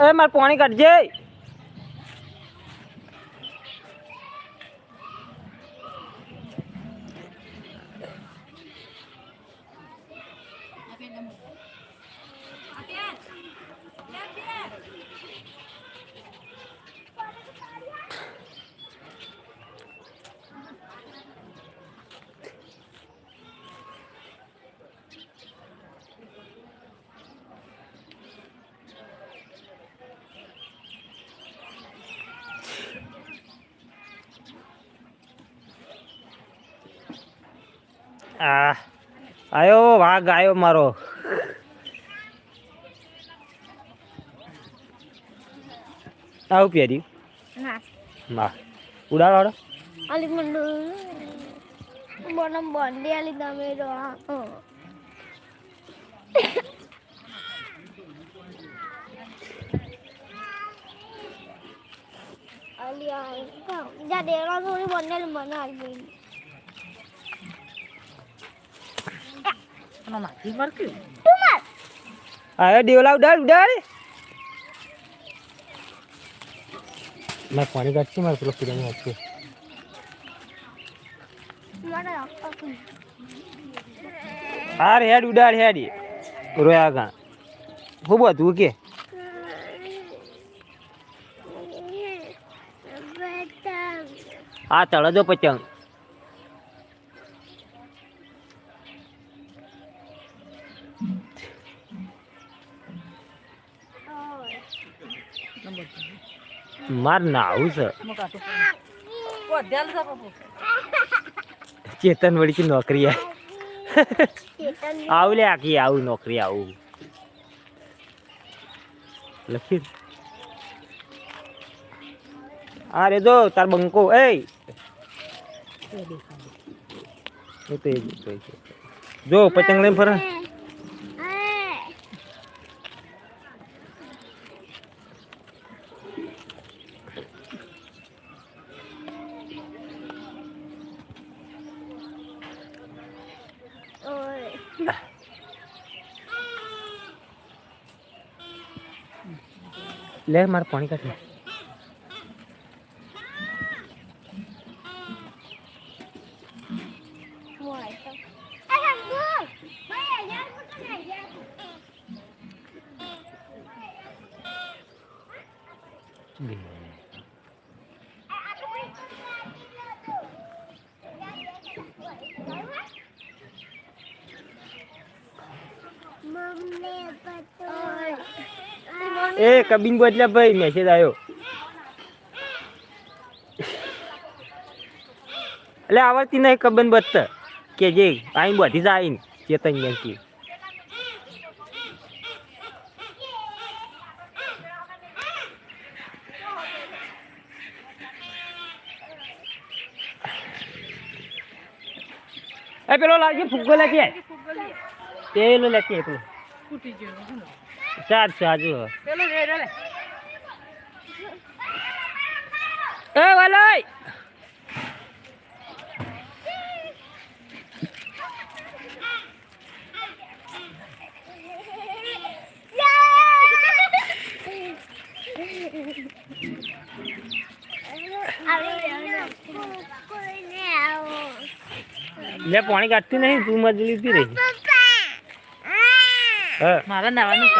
એ મારે પાણી કાઢજે. આ આયો વાઘ આવ્યો મારો. આવું પહેર્યું. ના. ઉડાડો અલી મંડુ. બોનો બોન્ડી અલી તમે અલી આ જા થોડી બોન્ડી મને આવી ગઈ તું માર આયો દેવલા ઉડાડ ઉડાડ મેં પાણી કાઢશું મારે પેલો આપા તું હાર હેડ ઉડાડ હેડી રોયા ગા હું બધું કે આ તળજો પતંગ. માર નાવું છે. ચેતન વળી કે નોકરી આવું લે આખી આવું નોકરી આવું. લખી દે. આ રે જો તાર બંકો. એ એ તો એ જ, તો એ જ. જો પતંગ લઈને ફરે. લે મારે પાણી કાઢી એ કબીન બોટલા ભાઈ મેસેજ આવ્યો એટલે આવડતી નહીં કબન બત કે જે આઈ બધી જાય ને, ચેતન યાંકી એ પેલો લાગી ફુગ્ગો લાગી પેલો લેતી પેલો ચાર છે આજુ એ વાલાઈ લે પાણી કાઢતી નહીં તું મજલી રહી મારા નાવાનું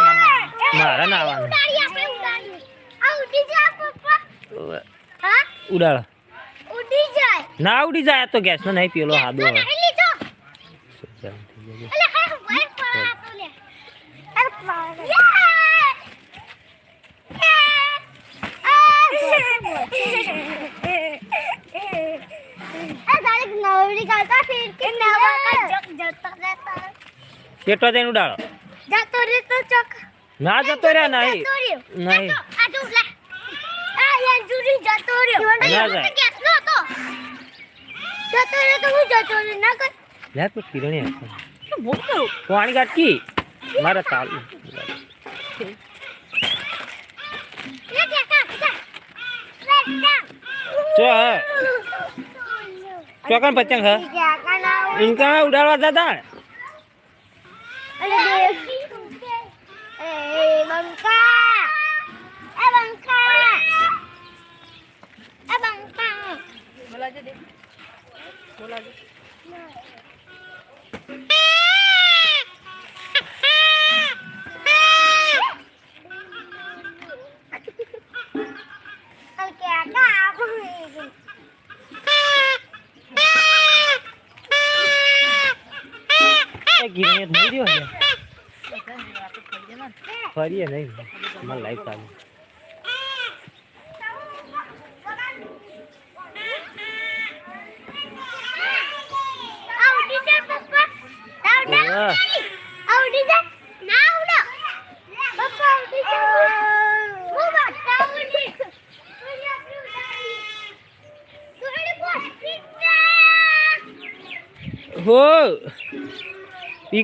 મારા નાવાનું. ઉડાડ ઉડી જાય ના ઉડી જાય આ તો ગેસ નો નહીં પેલો હાદો હવે. નાખી લીધો. અલે હા ભાઈ પડા તો લે. અરે પડા નવરી કાકા ફેર કે નવા કા જક જતા રહેતા. પેટો જઈને ઉડાડો. જતો રે તો ચક. ના જતો રે નહીં. નહીં. આ તો લે. આ યાર જુરી જતો રે ના જાય. ગેસ નો તો જતો રે તો હું જતો રે ના કર. લે તો કિરણી આ શું મોટું પાણી ગાટકી મારા તાલ. લે કાકા જા લે જા. ચો હે. ચોકન પતંગ હે કાકા Ê bằng ca. Ê bằng ca. Ê bằng ca. Bola aja deh Bola aja Kayak gini, ini dia. ફરીએ નહીં મને લાઈફ ચાલુ ઓવે. હો ઈ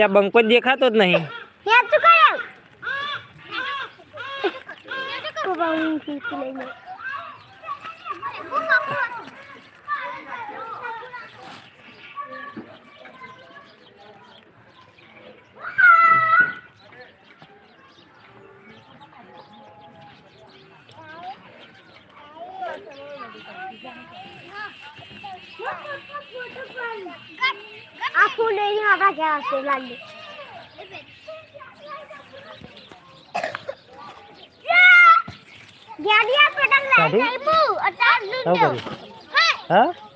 એટલે આ બંકો જ દેખાતો જ નહીં આ ફૂલ લઈને આપણા ઘેર આવશે લાગે ગાડિયા પતંગ કાઢી? લઈ જઈબુ અતાર શું દૂધ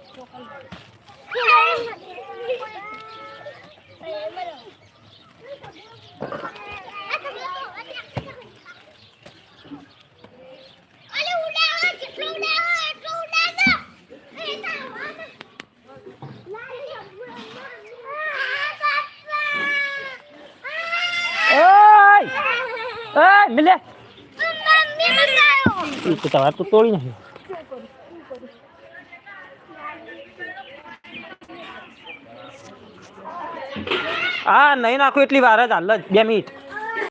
મિલે. તો તમારે તો તોડી નાખ્યું. હા નહીં નાખું એટલી વાર જ હાલ બે મિનિટ.